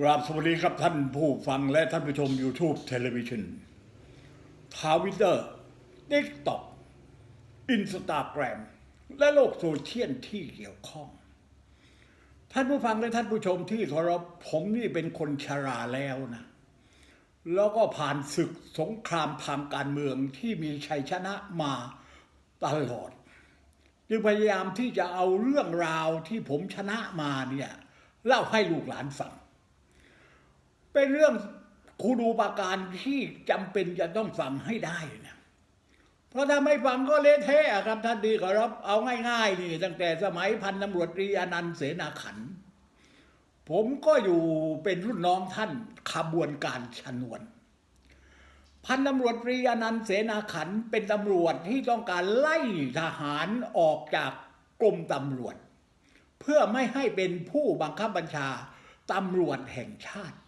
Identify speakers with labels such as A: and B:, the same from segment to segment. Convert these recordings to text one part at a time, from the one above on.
A: กราบสวัสดีครับท่านผู้ฟังและท่านผู้ชม YouTube เทเลวิชันทาวิตเตอร์ทิกต็อกอินสตาแกรมและโลกโซเชียลที่เกี่ยวข้อง ท่านผู้ฟังและท่านผู้ชมที่เคารพผมนี่เป็นคนชราแล้วนะ แล้วก็ผ่านศึกสงครามทางการเมืองที่มีชัยชนะมาตลอดจึงพยายามที่จะเอาเรื่องราวที่ผมชนะมาเนี่ยเล่าให้ลูกหลานฟัง เป็นเรื่องคูดูปาการที่จำเป็นจะต้องฟังให้ได้นะเพราะถ้าไม่ฟังก็เละเทะครับท่านดีขอรับเอาง่ายๆนี่ตั้งแต่สมัยพันตำรวจตรีอนันต์เสนาขัน ผมก็อยู่เป็นรุ่นน้องท่านขบวนการชนวน พันตำรวจตรีอนันต์เสนาขันเป็นตำรวจที่ต้องการไล่ทหารออกจากกรมตำรวจ เพื่อไม่ให้เป็นผู้บังคับบัญชาตำรวจแห่งชาติ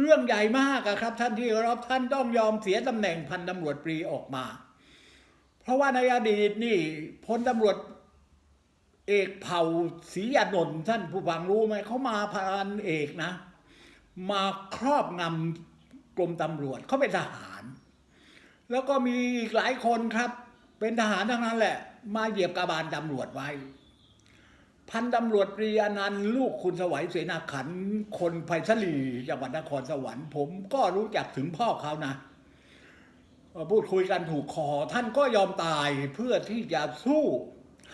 A: เรื่องใหญ่มากอะครับ ท่านที่เคารพท่านต้องยอมเสียตำแหน่งพันตำรวจตรีออกมา เพราะว่าในอดีตนี่พลตำรวจเอกเผ่าศรีอานนท์ท่านผู้ฟังรู้ไหมเขามาพันเอกนะ มาครอบงำกรมตำรวจเขาเป็นทหาร แล้วก็มีอีกหลายคนครับ เป็นทหารทั้งนั้นแหละ มาเหยียบกระบาลตำรวจไว้ พันตำรวจตรีอนันต์ลูกคุณสวัยเสนาขัน คนไพศาลีจังหวัดนครสวรรค์ ผมก็รู้จักถึงพ่อเขานะพูดคุยกันถูกคอท่านก็ยอมตายเพื่อที่จะสู้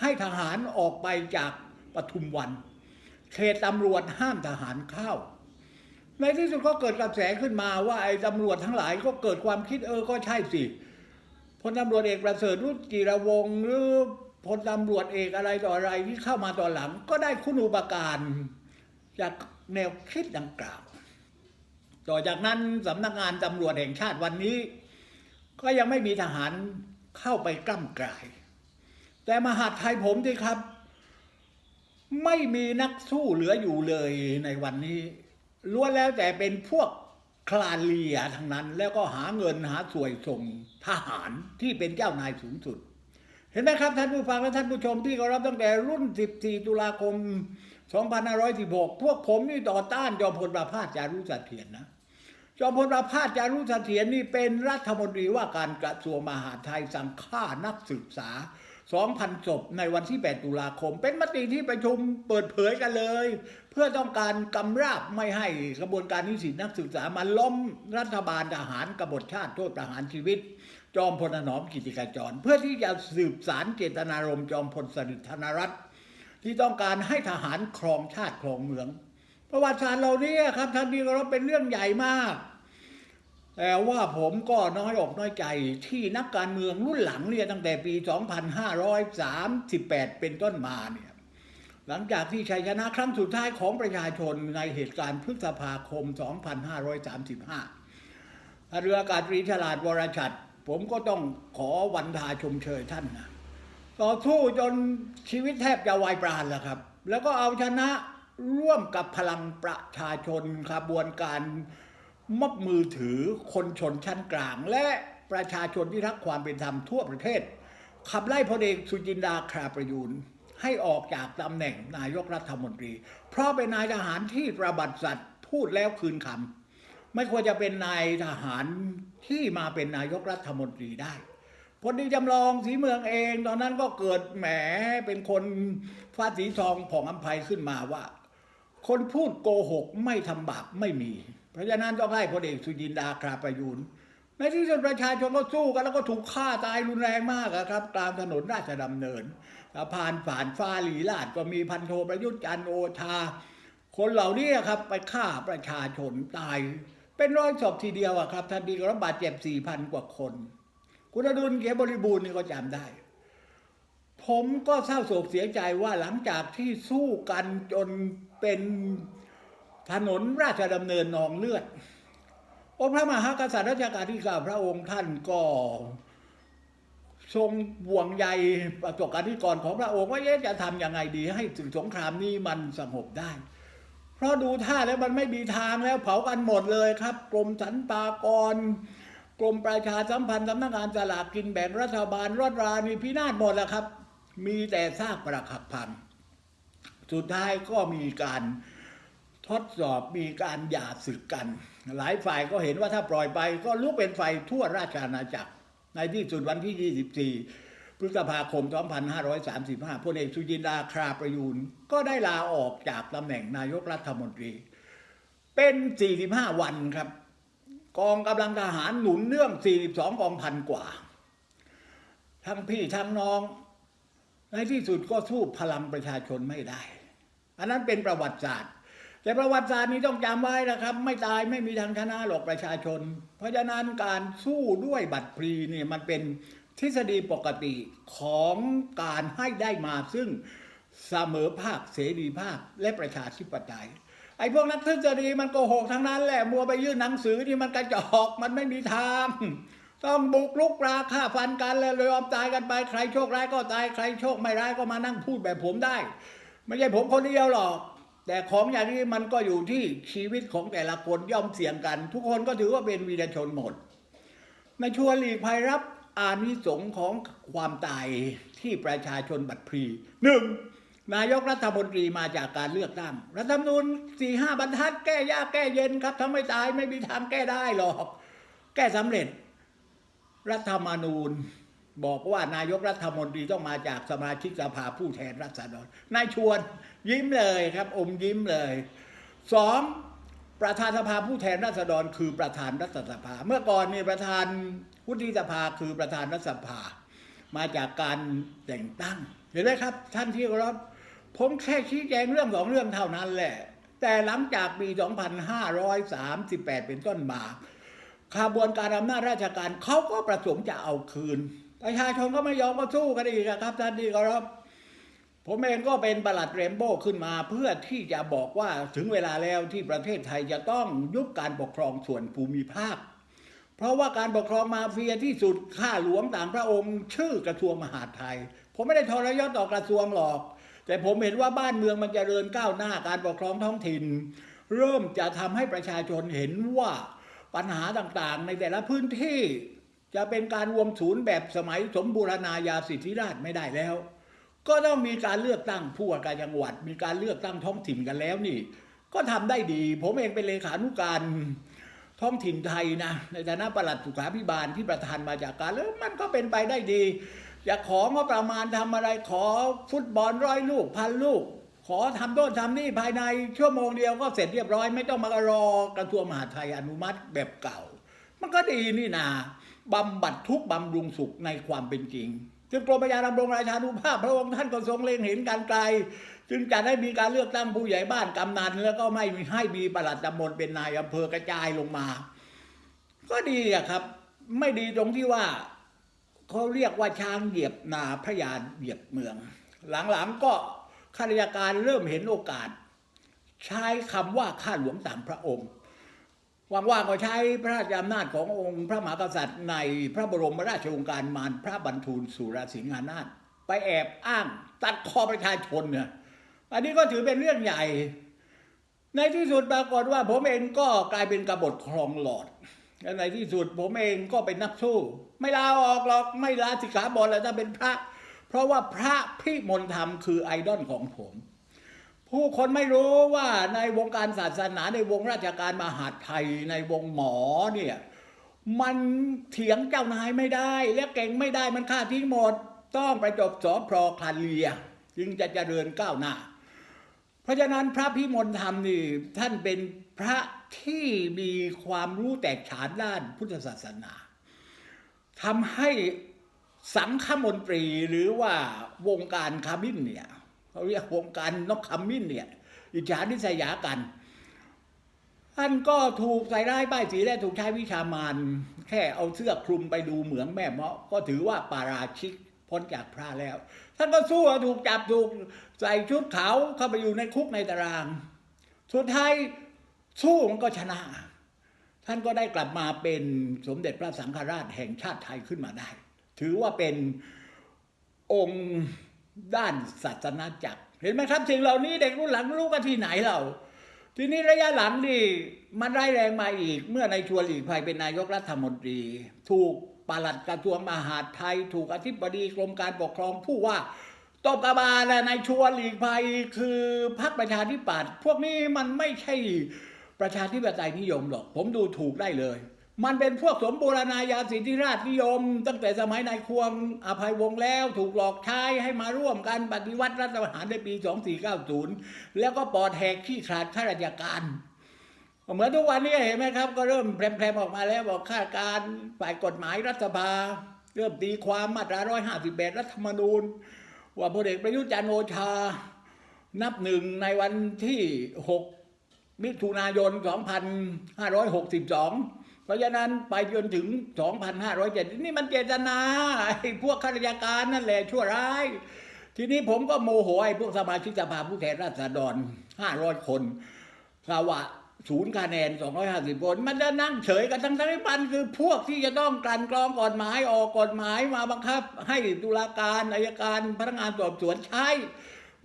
A: ให้ทหารออกไปจากปทุมวันเขตตำรวจห้ามทหารเข้า ในที่สุดก็เกิดกระแสขึ้นมาว่าไอ้ตำรวจทั้งหลายก็เกิดความคิดเออก็ใช่สิพลตำรวจเอกประเสริฐรุจิรวงหรือ พลตำรวจเอกอะไรต่ออะไรที่เข้ามาต่อหลัง ก็ได้คุณอุปการจากแนวคิดดังกล่าว ต่อจากนั้นสำนักงานตำรวจแห่งชาติวันนี้ ก็ยังไม่มีทหารเข้าไปกล้ำกลาย แต่มหาดไทยผมที่ครับ ไม่มีนักสู้เหลืออยู่เลยในวันนี้ล้วนแล้วแต่เป็นพวกคลาเลียทั้งนั้น แล้วก็หาเงินหาสวยส่งทหารที่เป็นเจ้านายสูงสุด เห็นไหมครับท่านผู้ฟังและท่านผู้ชมที่เคารพตั้งแต่รุ่น 14 ตุลาคม 2516 พวกผมนี่ต่อต้านจอมพลประภาสจารุเสถียรนะ จอมพลประภาสจารุเสถียรนี่เป็นรัฐมนตรีว่าการกระทรวงมหาดไทยสั่งฆ่านักศึกษา 2,000 ศพในวันที่ 8 ตุลาคม เป็นมติที่ประชุมเปิดเผยกันเลย เพื่อต้องการกำราบไม่ให้กระบวนการนิสิตนักศึกษามาล้มรัฐบาลทหารกบฏชาติโทษประหารชีวิต จอมพลถนอมกิติกาจร เพื่อที่จะสืบสารเจตนารมณ์จอมพลสฤษดิ์ธนรัตน์ที่ต้องการให้ทหารครองชาติครองเมือง ประวัติศาสตร์เหล่านี้ครับท่านที่เคารพเป็นเรื่องใหญ่มาก แต่ว่าผมก็น้อยอกน้อยใจที่นักการเมืองรุ่นหลังเนี่ยตั้งแต่ปี 2538 เป็นต้นมาเนี่ยหลังจากที่ชัยชนะครั้งสุดท้ายของประชาชนในเหตุการณ์พฤษภาคม 2535 เรืออากาศตรีฉลาดวรชัด ผมก็ต้องขอวันทาชมเชยท่านนะต่อสู้จนชีวิตแทบจะวายปราณแล้วครับ แล้วก็เอาชนะร่วมกับพลังประชาชนขบวนการมอบมือถือคนชนชั้นกลาง และประชาชนที่รักความเป็นธรรมทั่วประเทศ ขับไล่พลเอกสุจินดาคราประยูนให้ออกจากตำแหน่งนายกรัฐมนตรี เพราะเป็นนายทหารที่ระบัติสัตว์พูดแล้วคืนคำ ไม่ควรจะเป็นนายทหารที่มาเป็นนายกรัฐมนตรีได้พลเอกจำลองสีเมืองเอง ตอนนั้นก็เกิดแหมเป็นคนฟาดสีทองผ่องอัมภัยขึ้นมาว่า คนพูดโกหกไม่ทำบาปไม่มี เพราะฉะนั้นต้องให้พลเอกสุจินดาคราประยูนในที่สุดประชาชนก็สู้กันแล้วก็ถูกฆ่าตายรุนแรงมากครับกลางถนนราชดำเนินสะพานผ่านฟ้าหลีลาดก็มีพันโทประยุทธ์จันโอชา คนเหล่านี้ครับไปฆ่าประชาชนตาย เป็นร้อยศพทีเดียวอะครับทันทีก็รับบาดเจ็บสี่พันกว่าคน คุณอดุลเขียบริบูรณ์นี่ก็จำได้ ผมก็เศร้าโศกเสียใจว่าหลังจากที่สู้กันจนเป็นถนนราชดำเนินนองเลือด องค์พระมหากษัตริย์รัชกาลที่เก้าพระองค์ท่านก็ทรงห่วงใยประสบการณ์ที่ก่อนของพระองค์ว่าจะทำยังไงดีให้ถึงสงครามนี้มันสงบได้ เพราะดูท่าแล้วมันไม่มีทางแล้วเผากันหมดเลยครับ กรมสรรพากร กรมประชาสัมพันธ์สำนักงานสลากกินแบ่งรัฐบาลรถรานีพินาศหมดแล้วครับ มีแต่ซากปรักหักพังสุดท้ายก็มีการทดสอบมีการหย่าศึกกัน หลายฝ่ายก็เห็นว่าถ้าปล่อยไปก็ลุกเป็นไฟทั่วราชอาณาจักร ในที่สุดวันที่ 24 พฤษภาคม 2535พลเอกสุจินดาคราประยูนก็ได้ลาออกจากตำแหน่งนายกรัฐมนตรี เป็น 45 วันครับ กองกำลังทหารหนุนเนื่อง 42 กองพันกว่า ทั้งพี่ทั้งน้อง ในที่สุดก็สู้พลังประชาชนไม่ได้ อันนั้นเป็นประวัติศาสตร์แต่ประวัติศาสตร์นี้ต้องจำไว้นะครับ ไม่ตายไม่มีทางชนะหรอกประชาชน เพราะฉะนั้นการสู้ด้วยบัตรพลีเนี่ยมันเป็น ทฤษฎีปกติของการให้ได้มาซึ่งเสมอภาคเสรีภาพและประชาธิปไตยไอ้พวกนักทฤษฎีมันโกหกทั้งนั้นแหละ มัวไปยื่นหนังสือที่มันกระจอกมันไม่มีทาง ต้องบุกลุกราฆ่าฟันกันแล้วเลยยอมตายกันไปใครโชคร้ายก็ตายใครโชคไม่ร้ายก็มานั่งพูดแบบผมได้ ไม่ใช่ผมคนเดียวหรอก แต่ของอย่างนี้มันก็อยู่ที่ชีวิตของแต่ละคนย่อมเสี่ยงกัน ทุกคนก็ถือว่าเป็นวีรชนหมดในชัวหลีกภัยรับ อานิสงส์ของความตายที่ประชาชนบัตรพลีหนึ่งนายกรัฐมนตรีมาจากการเลือกตั้ง รัฐธรรมนูญสี่ห้าบรรทัดแก้ยากแก้เย็นครับถ้าไม่ตายไม่มีทางแก้ได้หรอก แก้สำเร็จ รัฐธรรมนูญบอกว่านายกรัฐมนตรีต้องมาจากสมาชิกสภาผู้แทนราษฎรนายชวนยิ้มเลยครับ อมยิ้มเลยสอง ประธานสภาผู้แทนราษฎรคือประธานรัฐสภา เมื่อก่อนนี่ประธานวุฒิสภาคือประธานรัฐสภา มาจากการแต่งตั้งเห็นไหมครับ ท่านที่เคารพผมแค่ชี้แจงเรื่องสองเรื่องเท่านั้นแหละ แต่หลังจากปี 2538 เป็นต้นมาขบวนการอำนาจราชการเขาก็ประสงค์จะเอาคืนประชาชนก็ไม่ยอมก็สู้กันอีกอะครับ ท่านที่เคารพ ผมเองก็เป็นประหลัดเรมโบ้ขึ้นมาเพื่อที่จะบอกว่าถึงเวลาแล้วที่ประเทศไทยจะต้องยุบการปกครองส่วนภูมิภาค เพราะว่าการปกครองมาเฟียที่สุดข้าหลวงต่างพระองค์ ชื่อกระทรวงมหาดไทย ผมไม่ได้ทรยศต่อกระทรวงหรอก แต่ผมเห็นว่าบ้านเมืองมันจเจริญก้าวหน้าการปกครองท้องถิ่น เริ่มจะทำให้ประชาชนเห็นว่าปัญหาต่างๆ ในแต่ละพื้นที่ จะเป็นการรวมศูนย์แบบสมัยสมบูรณาญาสิทธิราชไม่ได้แล้ว ก็ต้องมีการเลือกตั้งผู้ว่าการจังหวัด มีการเลือกตั้งท้องถิ่นกันแล้วนี่ ก็ทำได้ดี ผมเองเป็นเลขานุการท้องถิ่นไทยนะในฐานะประหลัดสุขาพิบาลที่ประธานมาจากการแล้วมันก็เป็นไปได้ดี อยากของบประมาณทำอะไรขอฟุตบอลร้อยลูกพันลูก ขอทำโน่นทำนี่ภายในชั่วโมงเดียวก็เสร็จเรียบร้อย ไม่ต้องมารอกระทรวงมหาดไทยอนุมัติแบบเก่า มันก็ดีนี่นาบำบัดทุกบำรุงสุขในความเป็นจริง จึงกรมประชาดำรงราชานุภาพ พระองค์ท่านก็ทรงเล็งเห็นการไกล จึงจัดให้มีการเลือกตั้งผู้ใหญ่บ้านกำนัน แล้วก็ไม่ให้มีประหลัดตำบลเป็นนายอำเภอกระจายลงมา ก็ดีอะครับ ไม่ดีตรงที่ว่าเขาเรียกว่าช้างเหยียบนาพระยาเหยียบเมือง หลังๆก็ข้าราชการเริ่มเห็นโอกาส ใช้คำว่าข้าหลวงตางพระองค์ หวังว่าก็ใช้พระราชอำนาจขององค์พระมหากษัตริย์ในพระบรมราชโองการมารพระบรรทูลสุรสิงหานาถไปแอบอ้างตัดคอประชาชนเนี่ยอันนี้ก็ถือเป็นเรื่องใหญ่ ในที่สุดปรากฏว่าผมเองก็กลายเป็นกบฏครองหลอดและในที่สุดผมเองก็เป็นนักสู้ ไม่ลาออกหรอกไม่ลาสิกขาบทแล้วถ้าเป็นพระ เพราะว่าพระพิมลธรรมคือไอดอลของผม ผู้คนไม่รู้ว่าในวงการศาสนาในวงราชการมหาดไทยในวงหมอเนี่ยมันเถียงเจ้านายไม่ได้ และเก่งไม่ได้มันฆ่าทิ้งหมด ต้องไปจบสอพรคลันเลีย จึงจะเจริญก้าวหน้า เพราะฉะนั้นพระพิมลธรรมนี่ท่านเป็นพระที่มีความรู้แตกฉานด้านพุทธศาสนาทำให้สังฆมนตรีหรือว่าวงการคามินเนี่ย เขาเรียกวงการนกคามินเนี่ยอิจฉานิสยากันท่านก็ถูกใส่ร้ายป้ายสีและถูกใช้วิชามานแค่เอาเสื้อคลุมไปดูเหมืองแม่เมาะก็ถือว่าปาราชิกพ้นจากพระแล้ว ท่านก็สู้ถูกจับถูกใส่ชุดขาวเข้าไปอยู่ในคุกในตาราง สุดท้ายสู้มันก็ชนะ ท่านก็ได้กลับมาเป็นสมเด็จพระสังฆราชแห่งชาติไทยขึ้นมาได้ ถือว่าเป็นองค์ ด้านศาสนาจักร เห็นไหมครับสิ่งเหล่านี้เด็กรุ่นหลังรู้กันที่ไหนเราทีนี้ระยะหลังนี่มันร้ายแรงมาอีก เมื่อในายชวนหลีกภัยเป็นนายกรัฐมนตรี ถูกปลัดกระทรวงมหาดไทย ถูกอธิบดีกรมการปกครองผู้ว่าตบกระบาลและนายชวนหลีกภัยคือพรรคประชาธิปัตย์พวกนี้มันไม่ใช่ประชาธิปไตยนิยมหรอก ผมดูถูกได้เลย มันเป็นพวกสมบูรณาญาสิทธิราชนิยม ตั้งแต่สมัยนายควงอภัยวงศ์แล้วถูกหลอกใช้ให้มาร่วมกันปฏิวัติรัฐประหารในปี 2490 แล้วก็ปอดแหกขี้ขาดข้าราชการเหมือนทุกวันนี้เห็นไหมครับ ก็เริ่มแพรมๆออกมาแล้วบอกข้าราชการฝ่ายกฎหมายรัฐสภา เริ่มตีความมาตรา 158 รัฐธรรมนูญ ว่าพลเอกประยุทธ์จันทร์โอชา นับหนึ่งในวันที่ 6 มิถุนายน 2562 เพราะฉะนั้นไปจนถึง 2,507 นี่มันเจตนาไอ้พวกข้าราชการนั่นแหละชั่วร้าย ทีนี้ผมก็โมโหไอ้พวกสมาชิกสภาผู้แทนราษฎร 500 คนสาวะศูนย์คะแนน 250 คน มันจะนั่งเฉยกันทั้งทั้งที่มันคือพวกที่จะต้องกลั่นกรองกฎหมายออกกฎหมายมาบังคับ ให้ตุลาการอายการพนักงานสอบสวนใช้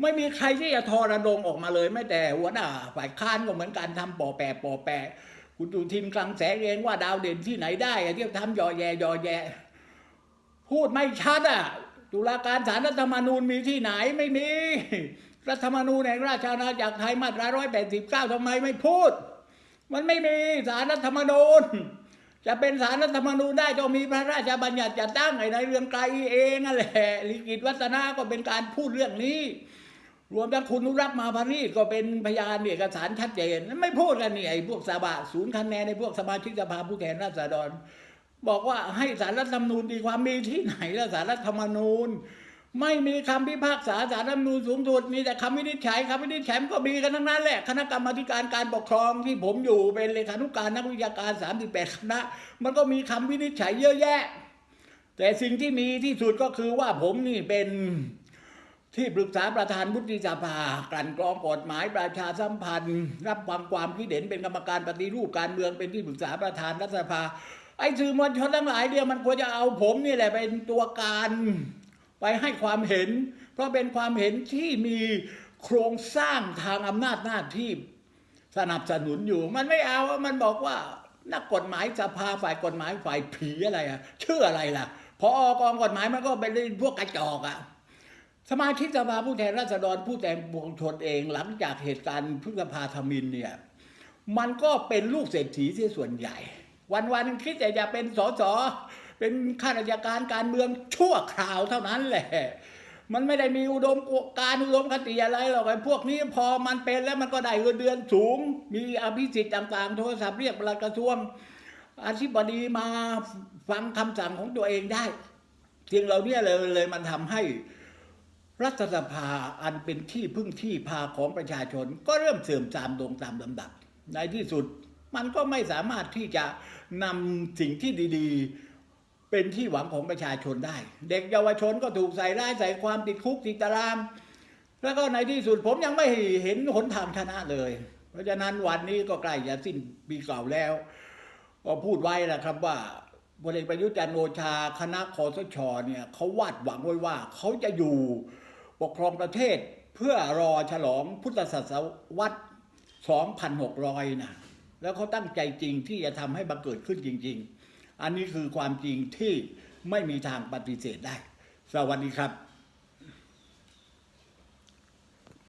A: ไม่มีใครที่จะทอระดงออกมาเลยแม้แต่หัวหน้าฝ่ายค้านก็เหมือนกันทำปอแปะปอแปะ คุณดูทินคลังแสงเองว่าดาวเด่นที่ไหนได้อะที่ทำยอแยยอแย พูดไม่ชัดอะตุลาการศาลรัฐธรรมนูญมีที่ไหนไม่มี รัฐธรรมนูญแห่งราชอาณาจักรไทยมาตราร้อยแปดสิบเก้าทำไมไม่พูด มันไม่มีศาลรัฐธรรมนูญ จะเป็นศาลรัฐธรรมนูญได้ต้องมีพระราชบัญญัติจัดตั้งไอ้ในเรื่องไกลเองนั่นแหละลิกิตวัฒนาก็เป็นการพูดเรื่องนี้ รวมทั้งคุณนุรักษ์มาพานีก็เป็นพยานเอกสารชัดเจนไม่พูดกันนี่ไอ้พวกสาบะศูนย์คะแนนในพวกสมาชิกสภาผู้แทนราษฎร บอกว่าให้สารรัฐธรรมนูญตีความมีที่ไหนแล้วสารรัฐธรรมนูญ ไม่มีคำพิพากษาสารรัฐธรรมนูญสูงสุดมีแต่คำวินิจฉัยคำวินิจฉัยก็มีกันทั้งนั้นแหละคณะกรรมการการปกครองที่ผมอยู่เป็นเลขานุการนักวิชาการ 38 คณะ มันก็มีคำวินิจฉัยเยอะแยะ แต่สิ่งที่มีที่สุดก็คือว่าผมนี่เป็น ที่ปรึกษาประธานวุฒิสภากลั่นกรองกฎหมายประชาสัมพันธ์ รับฟังความคิดเห็นเป็นกรรมการปฏิรูปการเมืองเป็นที่ปรึกษาประธานรัฐสภา ไอ้สื่อมวลชนทั้งหลายเนี่ยมันควรจะเอาผมนี่แหละเป็นตัวการไปให้ความเห็น เพราะเป็นความเห็นที่มีโครงสร้างทางอำนาจหน้าที่สนับสนุนอยู่ มันไม่เอา มันบอกว่านักกฎหมายสภาฝ่ายกฎหมายฝ่ายผีอะไรอะชื่ออะไรล่ะพอกองกฎหมายมันก็เป็นพวกกระจอกอะ สมาชิกสภาผู้แทนราษฎรผู้แทนปวงชนเอง หลังจากเหตุการณ์พฤษภาธมินเนี่ยมันก็เป็นลูกเศรษฐีเสียส่วนใหญ่ วันวันๆคิดแต่จะเป็นสสเป็นข้าราชการการเมืองชั่วคราวเท่านั้นแหละ มันไม่ได้มีอุดมการอุดมคติอะไรหรอกไอ้พวกนี้พอมันเป็นแล้วมันก็ได้เงินเดือนสูง มีอภิสิทธิ์ต่างๆ โทรศัพท์เรียกปลัดกระทรวงอธิบดีมาฟังคำสั่งของตัวเองได้สิ่งเหล่านี้เลยเลยมันทำให้ รัฐสภาอันเป็นที่พึ่งที่พาของประชาชนก็เริ่มเสื่อมทรามลงตามลำดับ ในที่สุดมันก็ไม่สามารถที่จะนำสิ่งที่ดีๆ เป็นที่หวังของประชาชนได้ เด็กเยาวชนก็ถูกใส่ร้ายใส่ความติดคุกติดตาราง แล้วก็ในที่สุดผมยังไม่เห็นหนทางชนะเลย เพราะฉะนั้นวันนี้ก็ใกล้จะสิ้นปีเก่าแล้ว ก็พูดไว้นะครับว่าพลเอกประยุทธ์จันทร์โอชาคณะคอสชเนี่ยเขาวาดหวังไว้ว่าเขาจะอยู่ ปกครองประเทศเพื่อรอฉลองพุทธศตวรรษ 2,600 นะ แล้วเขาตั้งใจจริงที่จะทำให้บังเกิดขึ้นจริง ๆ อันนี้คือความจริงที่ไม่มีทางปฏิเสธได้ สวัสดีครับ